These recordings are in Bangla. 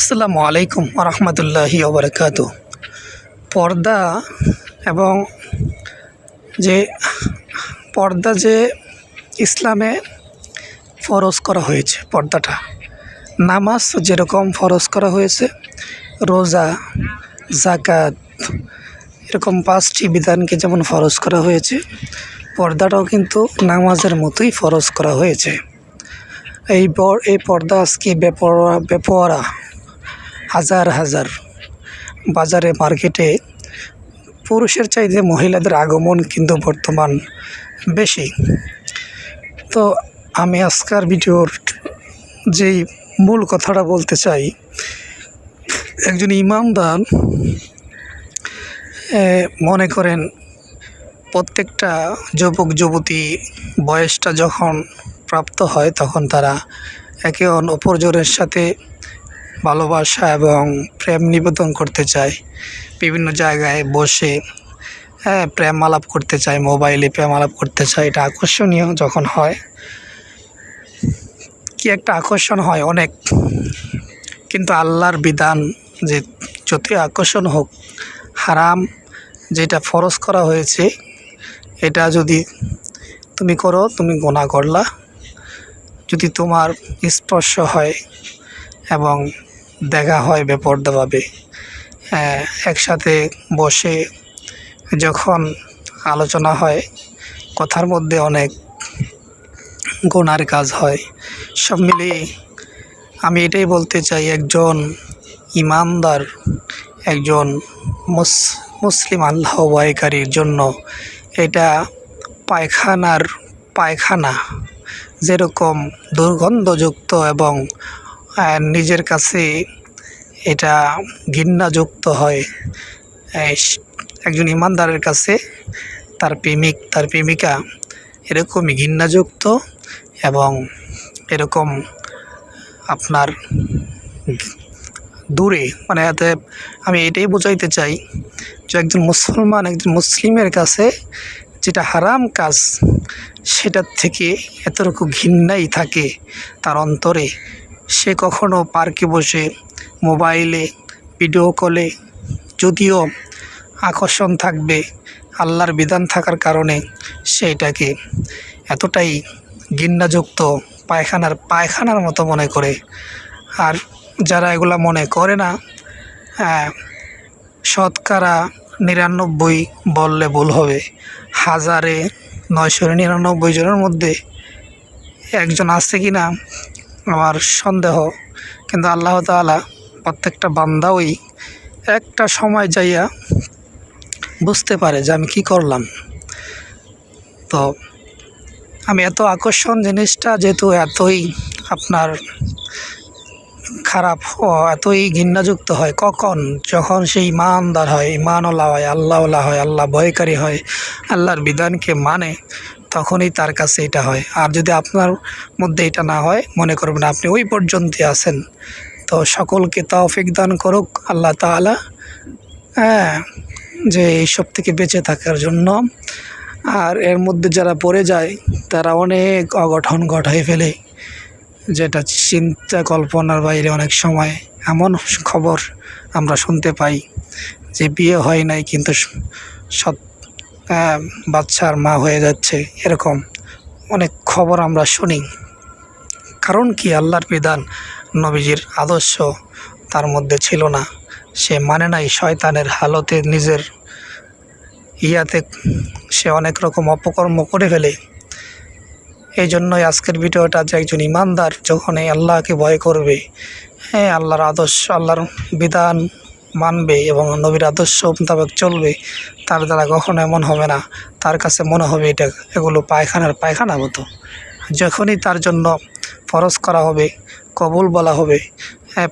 আসসালামু আলাইকুম রহমতুল্লাহি ওবরাকাত। পর্দা এবং যে পর্দা যে ইসলামে ফরজ করা হয়েছে, পর্দাটা, নামাজ যেরকম ফরজ করা হয়েছে, রোজা জাকাত এরকম পাঁচটি বিধানকে যেমন ফরজ করা হয়েছে, পর্দাটাও কিন্তু নামাজের মতোই ফরজ করা হয়েছে। এই এই পর্দা আজকে বেপরা বেপরা হাজার হাজার বাজারে, মার্কেটে পুরুষের চাইতে মহিলাদের আগমন কিন্তু বর্তমান বেশি। তো আমি আজকার ভিডিওর যেই মূল কথাটা বলতে চাই, একজন ইমামদার মনে করেন প্রত্যেকটা যুবক, যুবতী বয়সটা যখন প্রাপ্ত হয় তখন তারা একে অপরজনের সাথে ভালোবাসা এবং প্রেম নিবেদন করতে চায়। বিভিন্ন জায়গায় বসে হ্যাঁ প্রেম আলাপ করতে চায়, মোবাইলে প্রেম আলাপ করতে চায়। এটা আকর্ষণীয় যখন হয়, কি একটা আকর্ষণ হয় অনেক। কিন্তু আল্লাহর বিধান যে যতই আকর্ষণ হোক, হারাম যেটা ফরজ করা হয়েছে, এটা যদি তুমি করো, তুমি গোনা করলা। যদি তোমার স্পর্শ হয় এবং দেখা হয় বেপরদাভাবে। হ্যাঁ, একসাথে বসে যখন আলোচনা হয় কথার মধ্যে অনেক গোনার কাজ হয়। সব মিলিয়ে আমি এটাই বলতে চাই একজন ইমানদার একজন মুস মুসলিম আল্লাহ ওয়াইকারীর জন্য এটা পায়খানার পায়খানা। যেরকম দুর্গন্ধযুক্ত এবং নিজের কাছে এটা ঘৃণাযুক্ত হয়। একজন ইমানদারের কাছে তার প্রেমিক, তার প্রেমিকা এরকমই ঘৃণাযুক্ত এবং এরকম আপনার দূরে মানে এতে আমি এটাই বোঝাইতে চাই যে একজন মুসলমান, একজন মুসলিমের কাছে যেটা হারাম কাজ, সেটার থেকে এতটুকু ঘৃণাই থাকে তার অন্তরে। সে কখনো পার্কে বসে মোবাইলে ভিডিও কলে যদিও আকর্ষণ থাকবে আল্লাহর বিধান থাকার কারণে সেটাকে এতটাই গিন্নাযুক্ত পায়খানার পায়খানার মতো মনে করে। আর যারা এগুলা মনে করে না হ্যাঁ, শতকরা নিরানব্বই বললে ভুল হবে। হাজারে নয়শো নিরানব্বই জনের মধ্যে একজন আছে কি না আমার সন্দেহ। কিন্তু আল্লাহ তাআলা প্রত্যেকটা বান্দাওই একটা সময় যাইয়া বুঝতে পারে যে আমি কি করলাম। তো আমি এত আকর্ষণ জিনিসটা যেহেতু এতই আপনার খারাপ এতই ঘৃণাযুক্ত হয়, কখন? যখন সে ইমানদার হয়, ইমানওয়ালা হয়, আল্লাহওয়ালা হয়, আল্লাহ ভয়কারী হয়, আল্লাহর বিধানকে মানে তখনই তার কাছে এটা হয়। আর যদি আপনার মধ্যে এটা না হয় মনে করবেন আপনি ওই পর্যন্তই আছেন। তো সকলকে তৌফিক দান করুক আল্লাহ তাআলা। হ্যাঁ যে এইসব থেকে বেঁচে থাকার জন্য। আর এর মধ্যে যারা পড়ে যায় তারা অনেক অঘটন ঘটাই ফেলে। যেটা চিন্তা কল্পনার বাইরে অনেক সময় এমন খবর আমরা শুনতে পাই যে বিয়ে হয় নাই কিন্তু স- সৎ আহ, বাচ্চার মা হয়ে যাচ্ছে, এরকম অনেক খবর আমরা শুনি। কারণ কি আল্লাহর বিধান নবীজির আদর্শ তার মধ্যে ছিল না। সে মানে নাই শয়তানের হালতে নিজের ইয়াতে সে অনেক রকম অপকর্ম করে ফেলে। এই জন্যই আজকের ভিডিওটা যে একজন ইমানদার যখন এই আল্লাহকে ভয় করবে হ্যাঁ আল্লাহর আদর্শ, আল্লাহর বিধান মানবে এবং নবীর আদর্শ মোতাবেক চলবে, তার দ্বারা কখনো এমন হবে না। তার কাছে মনে হবে এটা, এগুলো পায়খানার পায়খানা মতো। যখনই তার জন্য ফরজ করা হবে, কবুল বলা হবে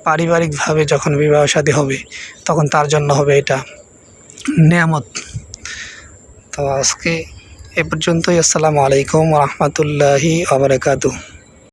পারিবারিকভাবে যখন বিবাহ শাদী হবে, তখন তার জন্য হবে এটা নিয়ামত। তো আজকে এ পর্যন্তই। আসসালামু আলাইকুম রহমতুল্লাহি আবরকাতু